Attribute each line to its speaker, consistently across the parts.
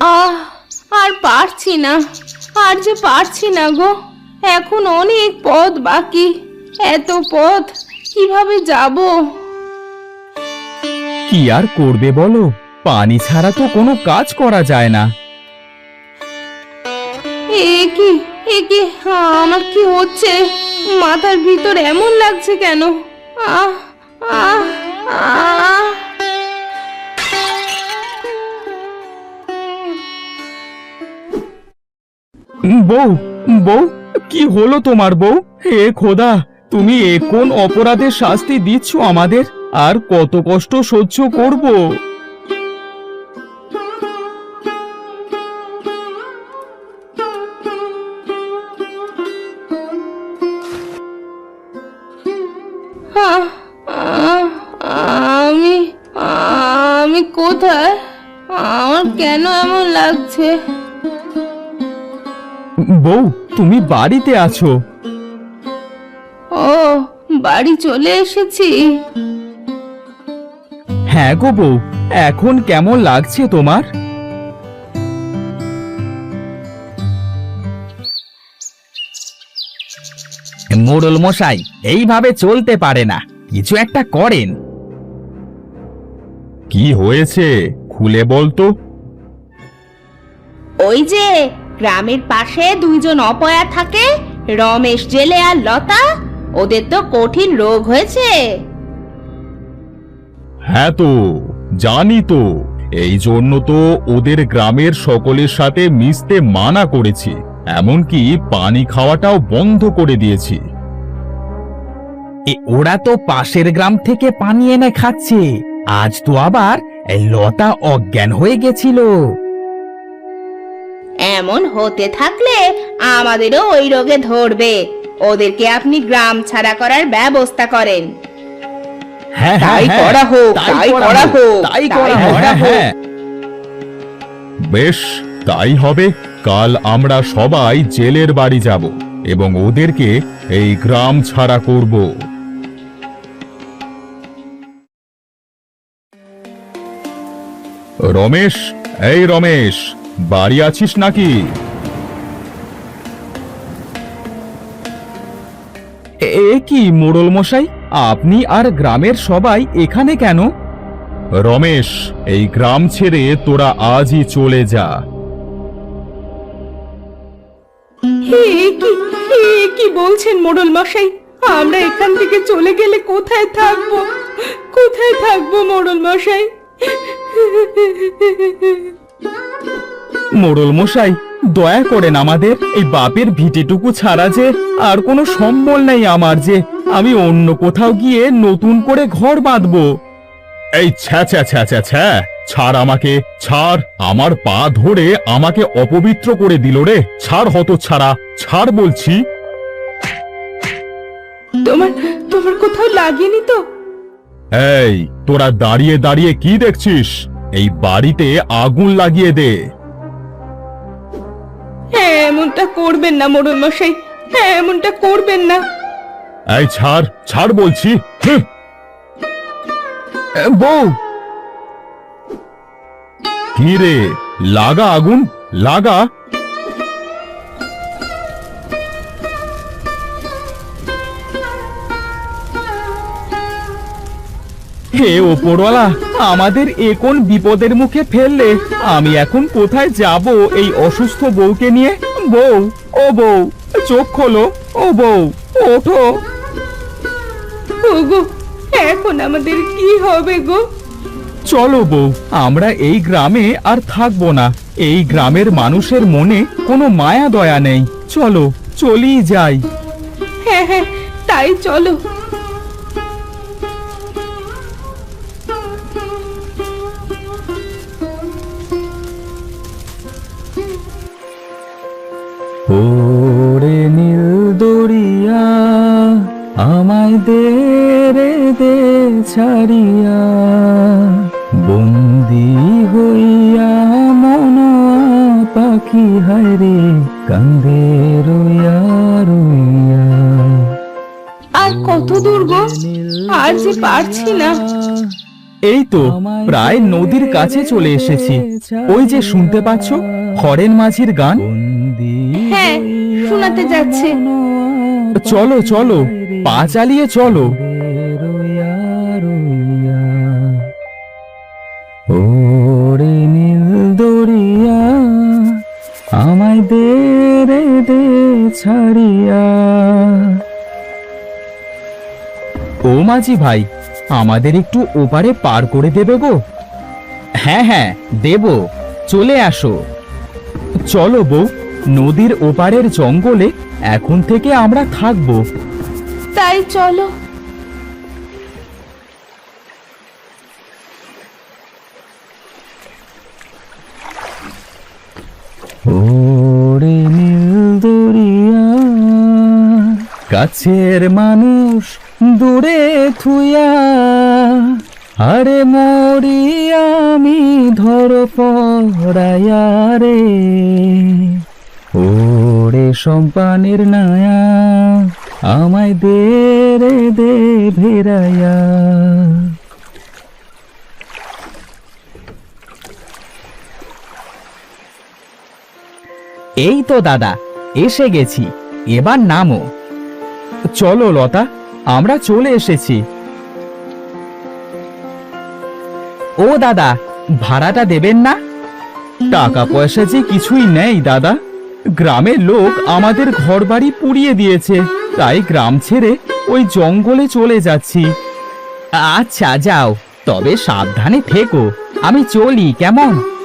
Speaker 1: আহ আর পারছি না আর যে পারছি না গো এখন অনেক পথ বাকি এত পথ কীভাবে যাব?
Speaker 2: কি আর করবে বলো? পানি ছাড়া তো কোনো কাজ করা যায় না।
Speaker 1: এ কি এ কি আমার কি হচ্ছে? মাথার ভিতর এমন লাগছে কেন?
Speaker 2: বউ বউ, কি হলো তোমার বউ? হে খোদা, তুমি এ কোন অপরাধের শাস্তি দিচ্ছ আমাদের? আর কত কষ্ট সহ্য করব?
Speaker 1: লাগছে
Speaker 2: বউ তুমি বাড়িতে আছো।
Speaker 1: ও বাড়ি চলে এসেছি।
Speaker 2: হ্যাঁ গো বউ এখন কেমন লাগছে তোমার? মোড়ল মশাই এইভাবে চলতে পারে না। কিছু একটা করেন। কি হয়েছে? খুলে বলতো।
Speaker 1: ওই যে গ্রামের পাশে দুইজন অপয়া থাকে রমেশ জেলে আর লতা ওদের তো কঠিন রোগ হয়েছে।
Speaker 2: হ্যাঁ তো জানি তো এই জন্য তো ওদের গ্রামের সকলের সাথে মিশতে মানা করেছি এমনকি পানি খাওয়াটাও বন্ধ করে দিয়েছি। ওরা তো পাশের গ্রাম থেকে পানি এনে খাচ্ছে আজ তো আবার লতা অজ্ঞান হয়ে গেছিল।
Speaker 1: এমন হতে থাকলে আমাদেরও ওই রোগে ধরবে। ওদেরকে আপনি গ্রাম ছাড়া করার ব্যবস্থা করেন।
Speaker 2: হ্যাঁ
Speaker 1: তাই করা হোক, তাই করা হোক,
Speaker 2: তাই
Speaker 1: তাই
Speaker 2: করা হোক।
Speaker 1: করা হোক।
Speaker 2: বেশ তাই হবে। কাল আমরা সবাই জেলের বাড়ি যাব এবং ওদেরকে এই গ্রাম ছাড়া করব। রমেশ এই রমেশ। বাড়ি আছিস নাকি? এ কি মোড়ল মশাই? আপনি আর গ্রামের সবাই এখানে কেন? রমেশ, এই গ্রাম ছেড়ে তোরা আজই চলে যা।
Speaker 1: কি বলছেন মোড়ল মশাই? আমরা এখান থেকে চলে গেলে কোথায় থাকব? কোথায় থাকব মোড়ল মশাই?
Speaker 2: মোড়ল মশাই দয়া করেন আমাদের এই বাপের ভিটেটুকু ছাড়া যে আর কোনো সম্বল নেই আমার যে আমি অন্য কোথাও গিয়ে নতুন করে ঘর বাঁধবো। এই ছ্যা ছ্যা ছ্যা ছ্যা ছ্যা ছাড় আমাকে ছাড়। আমার পা ধরে আমাকে অপবিত্র করে দিল রে। ছাড় হত ছাড়া ছাড় বলছি।
Speaker 1: তোমার তোমার কোথাও লাগেনি তো?
Speaker 2: এই তোরা দাঁড়িয়ে দাঁড়িয়ে কি দেখছিস? এই বাড়িতে আগুন লাগিয়ে দে।
Speaker 1: হ্যাঁ এমনটা করবেন না মোড়ল মশাই। হ্যাঁ এমনটা করবেন না।
Speaker 2: এই ছাড় ছাড় বলছি হুঁ। এ, বউ। কি রে লাগা আগুন? লাগা? হে ওপরওয়ালা আমাদের এ কোন বিপদের মুখে ফেললে? আমি এখন কোথায় যাব এই অসুস্থ বউকে নিয়ে? বউ ও বউ চোখ খোলো ও বউ ওঠো।
Speaker 1: ওগো এখন আমাদের কি হবে গো?
Speaker 2: চলো বউ আমরা এই গ্রামে আর থাকব না। এই গ্রামের মানুষের মনে কোনো মায়া দয়া নেই। চলো চলি যাই।
Speaker 1: হ্যাঁ হ্যাঁ তাই চলো।
Speaker 2: ছাড়িয়া বন্দি হইয়া মন পাখি হায়রে কান্দে রইয়া রইয়া।
Speaker 1: আর কত দূর গো? আর যে পারছি না।
Speaker 2: এই তো প্রায় নদীর কাছে চলে এসেছি। ওই যে শুনতে পাচ্ছ হরেন মাঝির গান?
Speaker 1: হ্যাঁ শোনাতে যাচ্ছে।
Speaker 2: চলো চলো পা চালিয়ে চলো। মাঝি ভাই আমাদের একটু ওপারে পার করে দেবে গো। হ্যাঁ হ্যাঁ দেব চলে আসো। চলো বউ নদীর ওপারের জঙ্গলে এখন থেকে আমরা থাকব।
Speaker 1: তাই চলো।
Speaker 2: কাছের মানুষ দূরে থুয়া, আরে মরি আমি ধর পড়াইয়া রে। ওরে সম্পানের নায়া, আমায় দে রে, দে ভেরাইয়া এই তো দাদা, এসে গেছি, এবার নামো। চলো লতা। আমরা চলে এসেছি। ও দাদা, ভাড়াটা দেবেন না? টাকা পয়সা যে কিছুই নেই, দাদা। গ্রামের লোক আমাদের ঘরবাড়ি পুড়িয়ে দিয়েছে, তাই গ্রাম ছেড়ে ওই জঙ্গলে চলে যাচ্ছি। আচ্ছা যাও, তবে সাবধানে থেকো। আমি চলি, কেমন?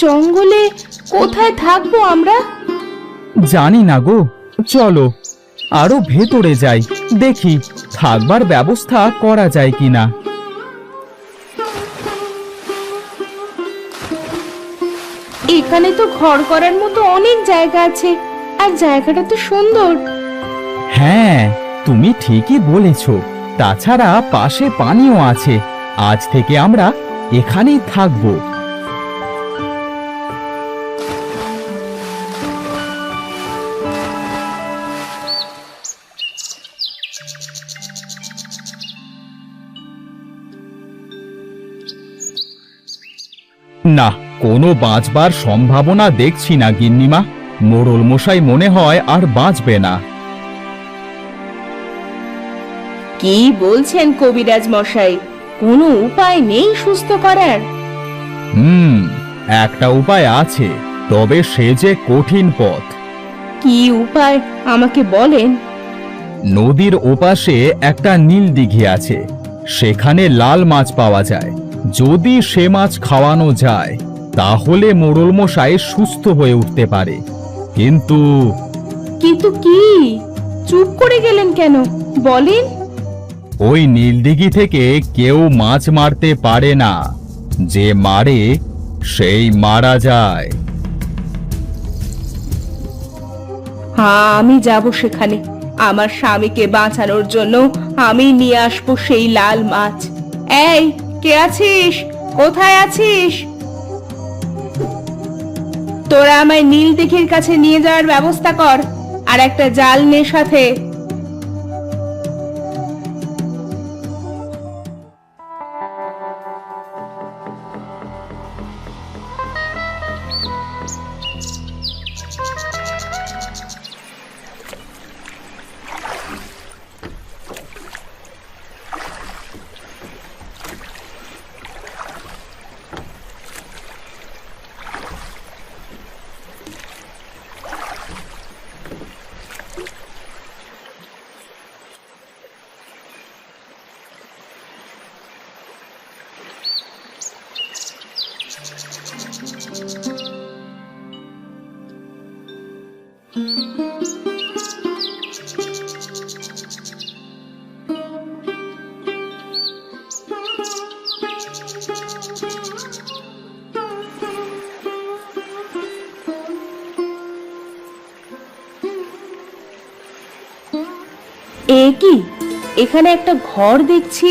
Speaker 1: জঙ্গলে কোথায় থাকব আমরা?
Speaker 2: জানি না গো। চলো আরও ভেতরে যাই দেখি থাকবার ব্যবস্থা করা যায় কিনা।
Speaker 1: এখানে তো ঘর করার মতো অনেক জায়গা আছে আর জায়গাটা তো সুন্দর।
Speaker 2: হ্যাঁ তুমি ঠিকই বলেছ। তাছাড়া পাশে পানিও আছে। আজ থেকে আমরা এখানেই থাকব। না কোনো বাঁচবার সম্ভাবনা দেখছি না গিন্নিমা। মোড়ল মশাই মনে হয় আর বাঁচবে না।
Speaker 1: কি বলছেন কবিরাজ মশাই? কোনো উপায় নেই সুস্থ করার।
Speaker 2: হুম একটা উপায় আছে তবে সে যে কঠিন পথ।
Speaker 1: কি উপায় আমাকে বলেন?
Speaker 2: নদীর ওপাশে একটা নীল দিঘি আছে সেখানে লাল মাছ পাওয়া যায়। যদি সে মাছ খাওয়ানো যায় তাহলে মোড়ল মশাই সুস্থ হয়ে উঠতে পারে। কিন্তু
Speaker 1: কিন্তু কি? চুপ করে গেলেন কেন? বলেন।
Speaker 2: ওই নীলদিঘি থেকে কেউ মাছ মারতে পারে না। যে মারে সেই মারা যায়।
Speaker 1: হ্যাঁ আমি যাব সেখানে। আমার স্বামীকে বাঁচানোর জন্য আমি নিয়ে আসব সেই লাল মাছ। এই কে আছিস? কোথায় আছিস? তোরা আমায় নীল দিঘির কাছে নিয়ে যাওয়ার ব্যবস্থা কর, আর একটা জাল নে সাথে। এখানে একটা ঘর দেখছি।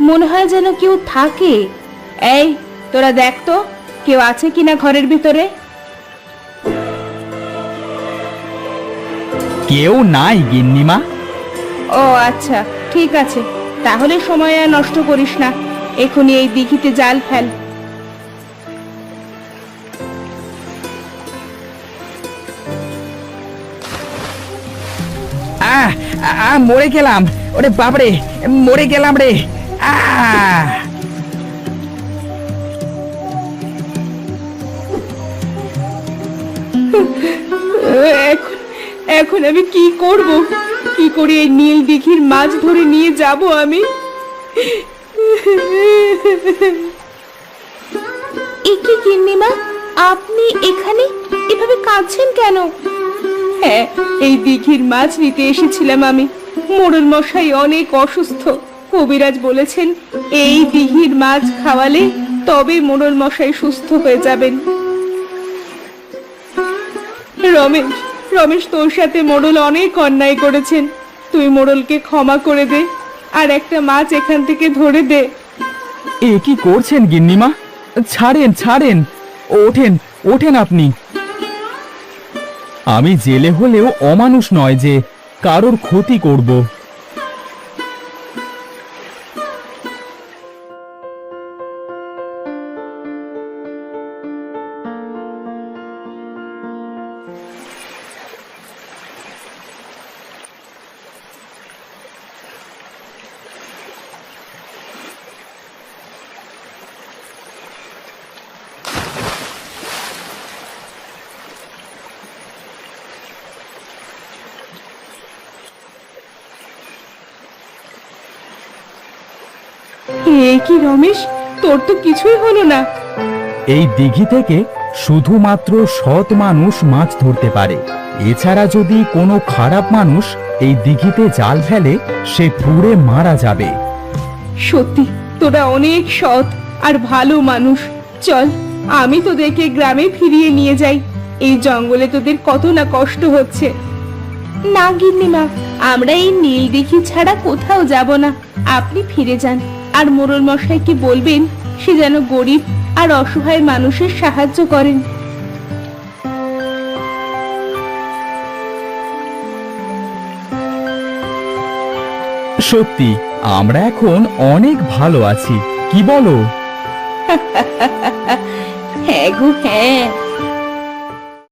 Speaker 1: মনে হয় যেন কেউ থাকে। এই তোরা দেখ তো কেউ আছে কিনা ঘরের ভিতরে?
Speaker 2: কেউ নাই গিন্নিমা।
Speaker 1: ও আচ্ছা ঠিক আছে। তাহলে সময় আর নষ্ট করিস না। এখনই এই দিঘিতে জাল ফেল।
Speaker 2: মরে গেলাম। ওরে বাপরে মরে গেলাম রে।
Speaker 1: এখন এখন আমি কি করব? কি করে এই নীল দিঘির মাছ ধরে নিয়ে যাব আমি? একে গিন্নিমা আপনি এখানে? এভাবে কাঁদছেন কেন? হ্যাঁ এই দিঘির মাছ নিতে এসেছিলাম আমি। মোড়ল মশাই অনেক অসুস্থ। কবিরাজ বলেছেন, এই দিঘির মাছ খাওয়ালে তবে মোড়ল মশাই সুস্থ হয়ে যাবেন। রমেশ রমেশ তোর সাথে মোড়ল অনেক অন্যায় করেছেন। তুই মোড়লকে ক্ষমা করে দে, আর একটা মাছ এখান থেকে ধরে দে।
Speaker 2: এ কি করছেন গিন্নিমা? ছাড়েন ছাড়েন। ওঠেন ওঠেন আপনি। আমি জেলে হলেও অমানুষ নয় যে কারোর ক্ষতি করব।
Speaker 1: কি রমেশ? তোর তো কিছুই হলো না।
Speaker 2: এই দিঘি থেকে শুধুমাত্র সৎ মানুষ মাছ ধরতে পারে। এছাড়া যদি কোনো খারাপ মানুষ এই দিঘিতে জাল ফেলে সে পুড়ে মারা যাবে।
Speaker 1: সত্যি তোরা অনেক সৎ আর ভালো মানুষ। চল আমি তোদেরকে গ্রামে ফিরিয়ে নিয়ে যাই। এই জঙ্গলে তোদের কত না কষ্ট হচ্ছে। না গিন্নিমা আমরা এই নীল দিঘি ছাড়া কোথাও যাব না। আপনি ফিরে যান। আর মোরল মশাই কি বলবেন? সে যেন গরিব আর অসহায় মানুষের সাহায্য করেন।
Speaker 2: সত্যি আমরা এখন অনেক ভালো আছি। কি বলো?
Speaker 1: হ্যাঁ গো হ্যাঁ।